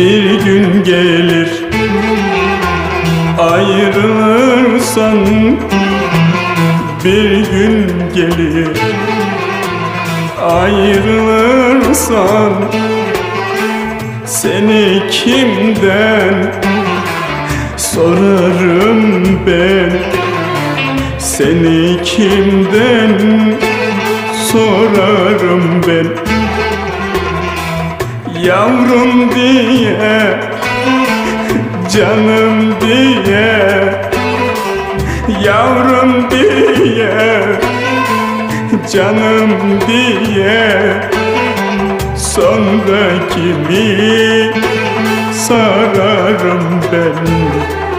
Bir gün gelir. Ayrılırsan Bir gün gelir. Ayrılırsan Seni kimden sorarım ben? Seni kimden sorarım ben Yavrum diye Canım diye Yavrum diye Canım diye. Sonra kimi sararım ben